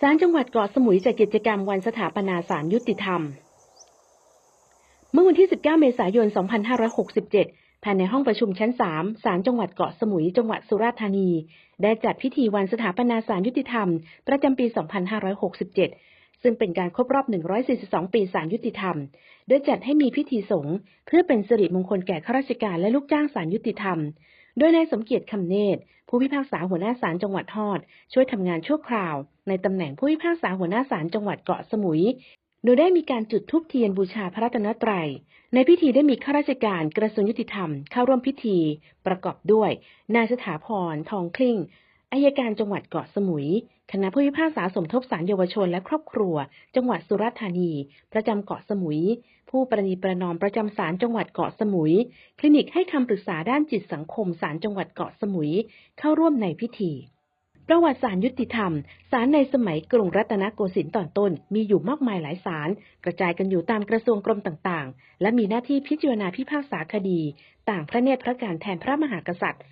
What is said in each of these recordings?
ศาลจังหวัดเกาะสมุยจัดกิจกรรมวันสถาปนาศาลยุติธรรม เมื่อวันที่ 19 เมษายน 2567 ภายในห้องประชุมชั้น 3 ศาลจังหวัดเกาะสมุย จังหวัดสุราษฎร์ธานี ได้จัดพิธีวันสถาปนาศาลยุติธรรม ประจำปี 2567 ซึ่งเป็นการครบรอบ 142 ปีศาลยุติธรรม โดยจัดให้มีพิธีสงฆ์เพื่อเป็นสิริมงคลแก่ข้าราชการและลูกจ้างศาลยุติธรรม โดยนายสมเกียรติคำเนตร ผู้พิพากษาหัวหน้าศาลจังหวัดฮอด ช่วยทำงานชั่วคราว ในตำแหน่งผู้พิพากษาหัวหน้าศาลจังหวัดเกาะสมุย โดยได้มีการจุดธูปเทียนบูชาพระรัตนตรัย ในพิธีได้มีข้าราชการกระทรวงยุติธรรมเข้าร่วมพิธี ประกอบด้วย นายสถาพร ทองคลิ่ง อายการจังหวัดเกาะสมุย คณะผู้พิพากษาสมทบศาลเยาวชนและครอบครัว จังหวัดสุราษฎร์ธานี ประจำเกาะสมุย ผู้ประนีประนอมประจำศาลจังหวัดเกาะสมุย คลินิกให้คำปรึกษาด้านจิตสังคมศาลจังหวัดเกาะสมุย เข้าร่วมในพิธีประวัติศาลยุติธรรมศาลในสมัยกรุงรัตนโกสินทร์ตอนต้น มีอยู่มากมายหลายศาลกระจายกันอยู่ตามกระทรวงกรมต่างๆ และมีหน้าที่พิจารณาพิพากษาคดี ต่างพระเนตรพระการแทนพระมหากษัตริย์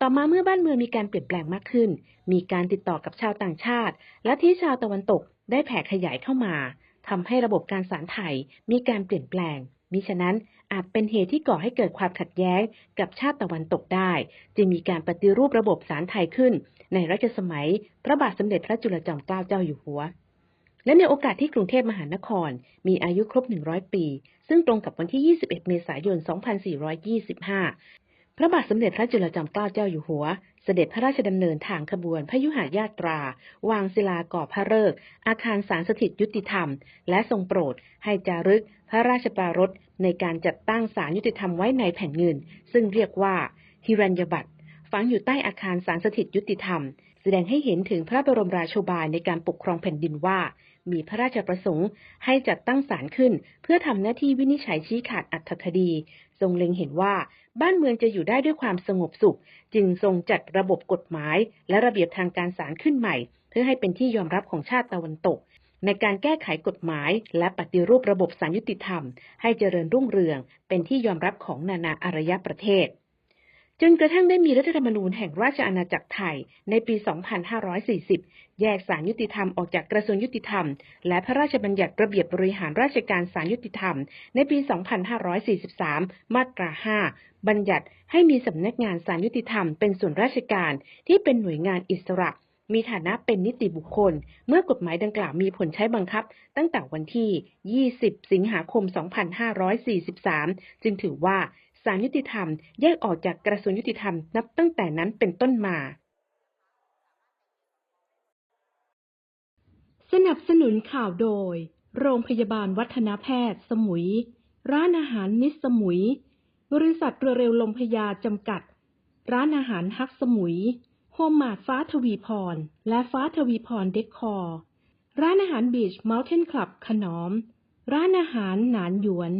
ต่อมาเมื่อบ้านเมืองมีการเปลี่ยนแปลงมากขึ้น มีการติดต่อกับชาวต่างชาติ และที่ชาวตะวันตกได้แผ่ขยายเข้ามาทำให้ระบบการศาลไทยมีการเปลี่ยนแปลง มิฉะนั้นอาจเป็นเหตุที่ก่อให้เกิดความขัดแย้งกับชาติตะวันตกได้ จึงมีการปฏิรูประบบศาลไทยขึ้น ในรัชสมัย พระบาทสมเด็จพระจุลจอมเกล้าเจ้าอยู่หัว และในโอกาสที่กรุงเทพมหานคร มีอายุครบ 100 ปี ซึ่งตรงกับวันที่ 21 เมษายน 2425 พระบาทสมเด็จพระจุลจอมเกล้าเจ้าอยู่หัว เสด็จพระราชดำเนินทางขบวนพยุหายาตรา วางศิลาก่อพระฤกษ์อาคารสารสถิตยุติธรรม และทรงโปรดให้จารึกพระราชปรารถในการจัดตั้งสารยุติธรรมไว้ในแผ่นเงิน ซึ่งเรียกว่าฮิรัญญบัตรฝังอยู่ใต้อาคารสารสถิตยุติธรรม แสดงให้เห็นถึงพระบรมราโชบายในการปกครองแผ่นดินว่า มีพระราชประสงค์ให้จัดตั้งศาลขึ้น เพื่อทำหน้าที่วินิจฉัยชี้ขาดอัตถคดี ทรงเล็งเห็นว่าบ้านเมืองจะอยู่ได้ด้วยความสงบสุข จึงทรงจัดระบบกฎหมาย และระเบียบทางการศาลขึ้นใหม่ เพื่อให้เป็นที่ยอมรับของชาติตะวันตก ในการแก้ไขกฎหมาย และปฏิรูประบบศาลยุติธรรม ให้เจริญรุ่งเรือง เป็นที่ยอมรับของนานาอารยประเทศ จนกระทั่งได้มีรัฐธรรมนูญแห่งราชอาณาจักรไทยในปี 2540 แยกศาลยุติธรรมออกจากกระทรวงยุติธรรม และพระราชบัญญัติระเบียบบริหารราชการศาลยุติธรรม ในปี 2543 มาตรา 5 บัญญัติให้มีสำนักงานศาลยุติธรรมเป็นส่วนราชการที่เป็นหน่วยงานอิสระมีฐานะเป็นนิติบุคคล เมื่อกฎหมายดังกล่าวมีผลใช้บังคับ ตั้งแต่วันที่ 20 สิงหาคม 2543 จึงถือว่า ศาลยุติธรรม แยกออกจากกระทรวงยุติธรรมนับตั้งแต่นั้นเป็นต้นมา สนับสนุนข่าวโดย โรงพยาบาลวัฒนแพทย์ สมุย ร้านอาหารนิสสมุย บริษัทเรือเร็วลมพยาจำกัด ร้านอาหารฮักสมุย โฮมมาดฟ้าทวีพร และฟ้าทวีพรเดคคอร์ร้านอาหารบีชเมลเทนคลับขนอม ร้านอาหารหนานหยวน